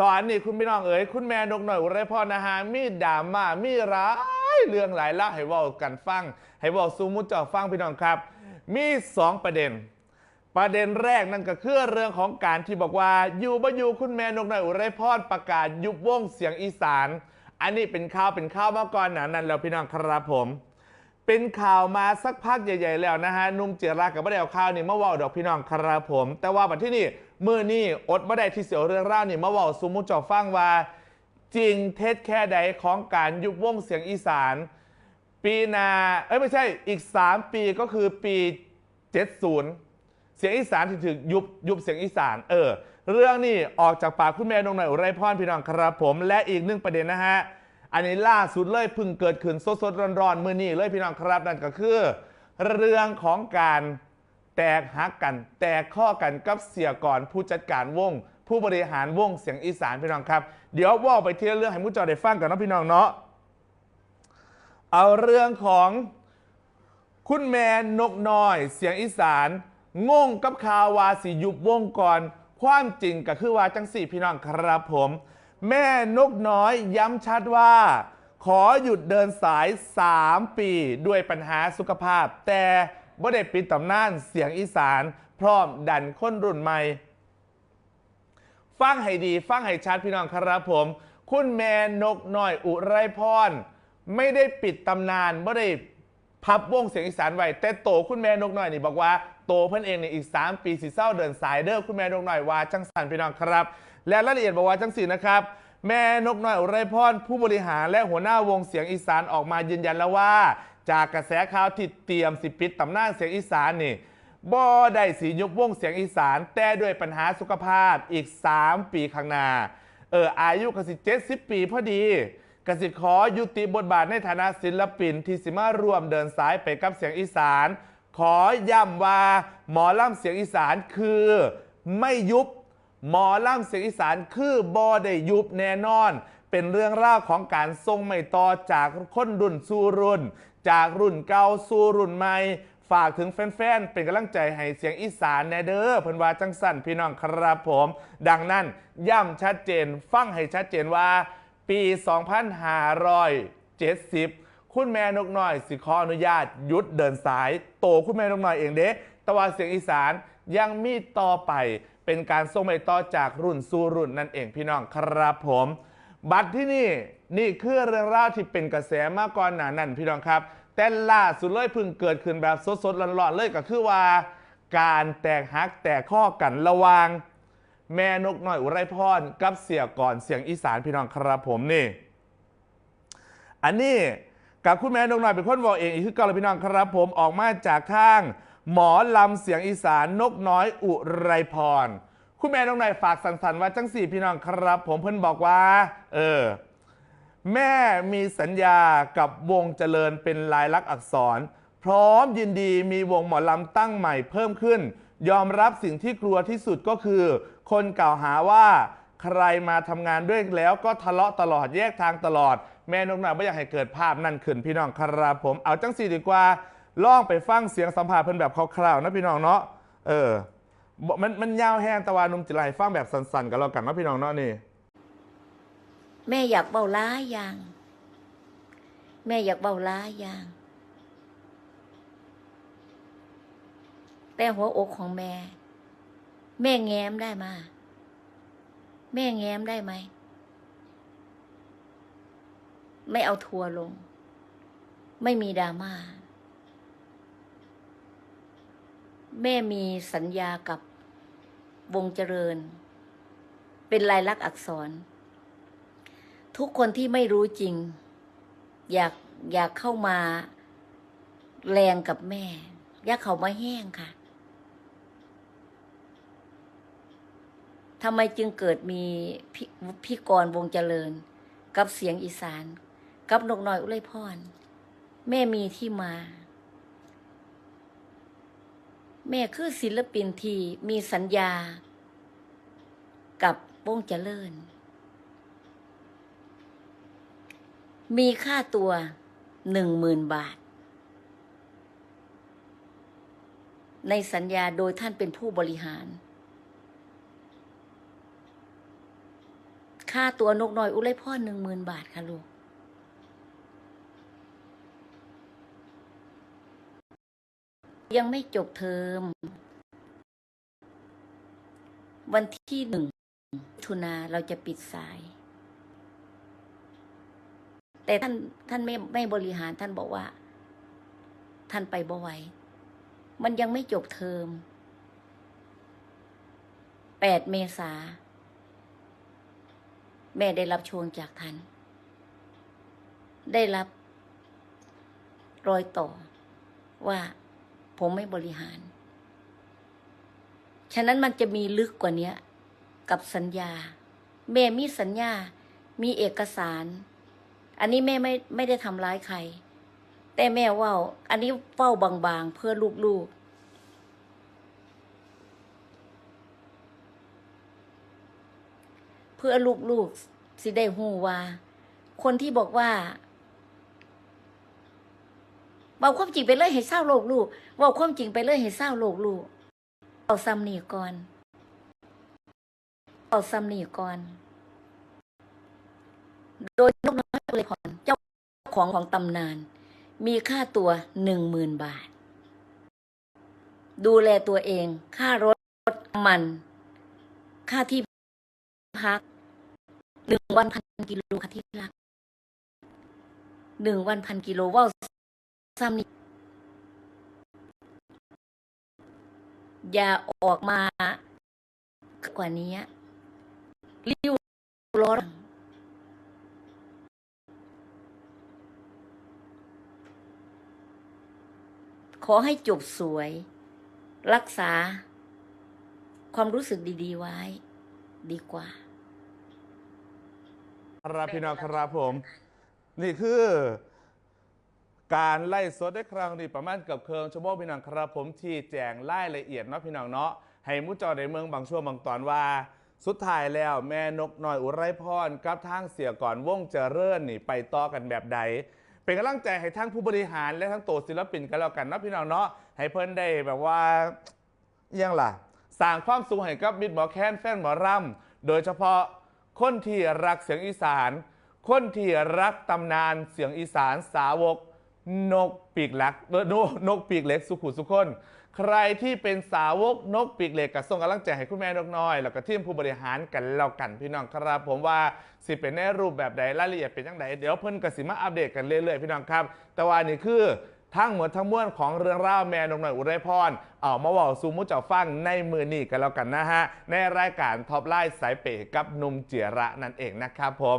ตอนนี้คุณพี่น้องเอ๋ยคุณแม่นกหน่อยอุไรพรนะฮะมีดราม่ามีร้ายเรื่องหลายละให้เว่ากันฟัง ให้เว่าซูมุจจอฟังพี่น้องครับ มีสองประเด็น ประเด็นแรกนั่นก็คือเรื่องของการที่บอกว่าอยู่บ่อยู่คุณแม่นกหน่อยอุไรพรประกาศยุบวงเสียงอีสาน อันนี้เป็นข่าวเป็นข่าวมาก่อนหนานั้นแล้วพี่น้องครับผม เป็นข่าวมาสักพักใหญ่ ๆ แล้วนะฮะนุ่มเจรากับบ่ได้เอาข่าวนี่มาเว่าดอกพี่น้องครับผม แต่ว่าบัดที่นี่เมื่อนี่อดบ่ได้ที่เสียวเรื่องราวนี่มาเว่าสุมุจจอฟังว่า จริงเท็จแค่ใดของการยุบวงเสียงอีสาน ปีหนาเอ้ยไม่ใช่อีก 3 ปีก็คือปี 70 เสียงอีสานที่ถึงยุบยุบเสียงอีสาน เออ เรื่องนี้ออกจากปากคุณแม่นงหน่อยอุไรพรพี่น้องครับผม และอีกหนึ่งประเด็นนะฮะ อันนี้ล่าสุดเลยพึ่งเกิดขึ้นสดๆร้อนๆมื่อนี้เลยพี่น้องครับนั่นก็คือ เรื่องของการแตกหักกัน แตกข้อกันกับเสียก่อนผู้จัดการวง ผู้บริหารวงเสียงอีสานพี่น้องครับ เดี๋ยวว่าไปทีละเรื่องให้มุจจอได้ฟังกันนะพี่น้องเนาะเอาเรื่องของคุณแมนนกน้อย เสียงอีสานงงกับข่าววาสียุบวงก่อน ความจริงก็คือว่าจังสี่พี่น้องครับผม แม่นกน้อยย้ำชัดว่า ขอหยุดเดินสาย 3 ปีด้วยปัญหาสุขภาพ แต่บ่ได้ปิดตำนานเสียงอีสานพร้อมดันคนรุ่นใหม่ ฟังให้ดี ฟังให้ชัดพี่น้องครับผม คุณแมนนกน้อยอุไรพรไม่ได้ปิดตำนานไม่ได้พับวงเสียงอีสานไว้แต่โตคุณแม่นกน้อยนี่บอกว่าโตเพื่อนเองเนี่ยอีก 3 ปีสิเศร้าเดินสายเด้อคุณแม่นกน้อยว่าจังสันพี่น้องครับ และรายละเอียดบอกว่าจังสีนะครับ แม่นกน้อยอุไรพรผู้บริหารและหัวหน้าวงเสียงอีสานออกมายืนยันแล้วว่า จากกระแสข่าวที่เตรียมสิปิดตำนานเสียงอีสานนี่บ่ได้สียุบวงเสียงอีสานแต่ด้วยปัญหาสุขภาพอีก 3 ปีข้างหน้าเอออายุกสิเจ็ดสิบปีพอดีกสิขอยุติบทบาทในฐานะศิลปินที่สิมารวมเดินสายไปกับเสียงอีสาน ขอย้ำว่าหมอล่ำเสียงอีสานคือไม่ยุบ หมอล่ำเสียงอีสานคือบอได้ยุบแน่นอน เป็นเรื่องราวของการทรงไม่ต่อจากคนรุ่นสู่รุ่น จากรุ่นเก่าสู่รุ่นใหม่ ฝากถึงแฟนๆ เป็นกำลังใจให้เสียงอีสานแน่เด้อเพิ่นว่าจังสั่นพี่น้องครับผม ดังนั้นย้ำชัดเจน ฟังให้ชัดเจนว่า ปี 2570 คุณแม่นกน้อย สิขออนุญาตหยุดเดินสาย โตคุณแม่นกน้อยเองเด้แตะวันเสียงอีสานยังมีต่อไป เป็นการส่งไปต่อจากรุ่นสู่รุ่นนั่นเองพี่น้องครับผม บัตรที่นี่นี่คือเรื่องราวที่เป็นกระแสมาก่อนหนานั่นพี่น้องครับ แต่ล่าสุดเลยเพิ่งเกิดขึ้นแบบสดๆร้อนๆเลยก็คือว่า การแตกหักแตกข้อกันระวาง แม่นกน้อยอุไรพรกับเสียก่อนเสียงอีสานพี่น้องครับผมนี่ อันนี้กับคุณแม่นกน้อยเป็นคนบอกเองอีกคือเกาลพี่น้องครับผมออกมาจากข้าง หมอลำเสียงอีสานนกน้อยอุไรพร คุณแม่นกน้อยฝากสันๆว่าจังสี่พี่น้องครับ ผมเพิ่นบอกว่า เออ แม่มีสัญญากับวงเจริญเป็นลายลักษณ์อักษร พร้อมยินดีมีวงหมอลำตั้งใหม่เพิ่มขึ้น ยอมรับสิ่งที่กลัวที่สุดก็คือ คนกล่าวหาว่าใครมาทำงานด้วยแล้วก็ทะเลาะตลอดแยกทางตลอด แม่นกหน่อยไม่อยากให้เกิดภาพนั่นขึ้นพี่น้องครับผมเอาจังสี่ดีกว่า ลองไปฟังเสียงสัมภาษณ์เพิ่นแบบคร่าวๆนะพี่น้องเนาะเออมันมันยาวแห้งแตะวันนุ่มจิไรฟังแบบสั้นๆกันแล้วกันนาะพี่น้องเนาะนี่ แม่อยากเบาล้ายอย่าง แม่อยากเบาล้ายอย่าง แต่หัวอกของแม่ แม่แง้มได้มา แม่แง้มได้ไหมไม่เอาทัวร์ลง ไม่มีดราม่า แม่มีสัญญากับวงเจริญ เป็นลายลักษณ์อักษร ทุกคนที่ไม่รู้จริง อยากอยากเข้ามาแรงกับแม่ อยากเขามาแห้งค่ะทำไมจึงเกิดมีพพี่กรวงเจริญ กับเสียงอีสาน กับนกน้อยอุไรพร แม่มีที่มา แม่คือศิลปินที่มีสัญญา กับวงเจริญ มีค่าตัวหนึ่งหมื่นบาท ในสัญญาโดยท่านเป็นผู้บริหาร ค่าตัวนกน้อยอุไรพ่อหนึ่งหมื่นบาทค่ะลูก ยังไม่จบเทอม วันที่หนึ่งมิถุนาเราจะปิดสาย แต่ท่านท่านไม่ไม่บริหารท่านบอกว่า ท่านไปบ่ไหวมันยังไม่จบเทอมแปดเมษา แม่ได้รับชวงจากท่าน ได้รับรอยต่อว่า ผมไม่บริหาร ฉะนั้นมันจะมีลึกกว่านี้กับสัญญา แม่มีสัญญา มีเอกสาร อันนี้แม่ไม่ไม่ได้ทำร้ายใคร แต่แม่ว่า อันนี้เฝ้าบางๆ เพื่อลูกๆเพื่อลูกๆสิได้หูว่า คนที่บอกว่า บอกความจริงไปเลยให้เศร้าโลกลูกบอกความจริงไปเลยให้เศร้าโลกลูกเอาซ้ำนี่ก่อนเอาซ้ำนี่ก่อน โดยนกน้อยเลยพรเจ้าของของตำนาน มีค่าตัวหนึ่งหมื่นบาท ดูแลตัวเอง ค่ารถมัน ค่าที่พักหนึ่งวันพันกิโลค่ะที่รักหนึ่งวันพันกิโลว่า อย่าออกมากว่านี้ริ้วร้อนขอให้จบสวย รักษา ความรู้สึกดี ๆ ไว้ ดีกว่า ครับพี่น้องครับผม นี่คือ การไล่สดได้ครั้งนี้ประมาณเกือบเคืองชั่วโมงพี่น้องครับผมที่แจงไล่ละเอียดเนาะพี่น้องเนาะให้มุจอในเมืองบางช่วงบางตอนว่า สุดท้ายแล้วแม่นกน้อยอุไรพรกับทางเสียก่อนวงเจริญนี่ไปต่อกันแบบใด เป็นกำลังใจให้ทั้งผู้บริหารและทั้งตัวศิลปินกันแล้วกันเนาะพี่น้องเนาะให้เพิ่นได้แบบว่ายังล่ะสร้างความสุขให้กับมิตรหมอแค้นแฟนหมอรำโดยเฉพาะคนที่รักเสียงอีสาน คนที่รักตำนานเสียงอีสานสาวก นกปีกหลักเออนกนกปีกเล็กสุขุสุคน ใครที่เป็นสาวกนกปีกเล็กก็ส่งกำลังใจให้คุณแม่นกน้อย แล้วก็ทีมผู้บริหารกันแล้วกันพี่น้องครับ ผมว่าสิเป็นในรูปแบบใดรายละเอียดเป็นยังไงเดี๋ยวเพิ่นกสิมาอัปเดตกันเรื่อยๆพี่น้องครับ แต่ว่านี่คือทั้งหมดทั้งมวลของเรื่องราวแม่นกหน่อยอุไรพรเอามาบอกซูมุเจ้าฟังในมือนี่กันแล้วกันนะฮะในรายการท็อปไลน์สายเป๋กับนุ่มเจียระนั่นเองนะครับผม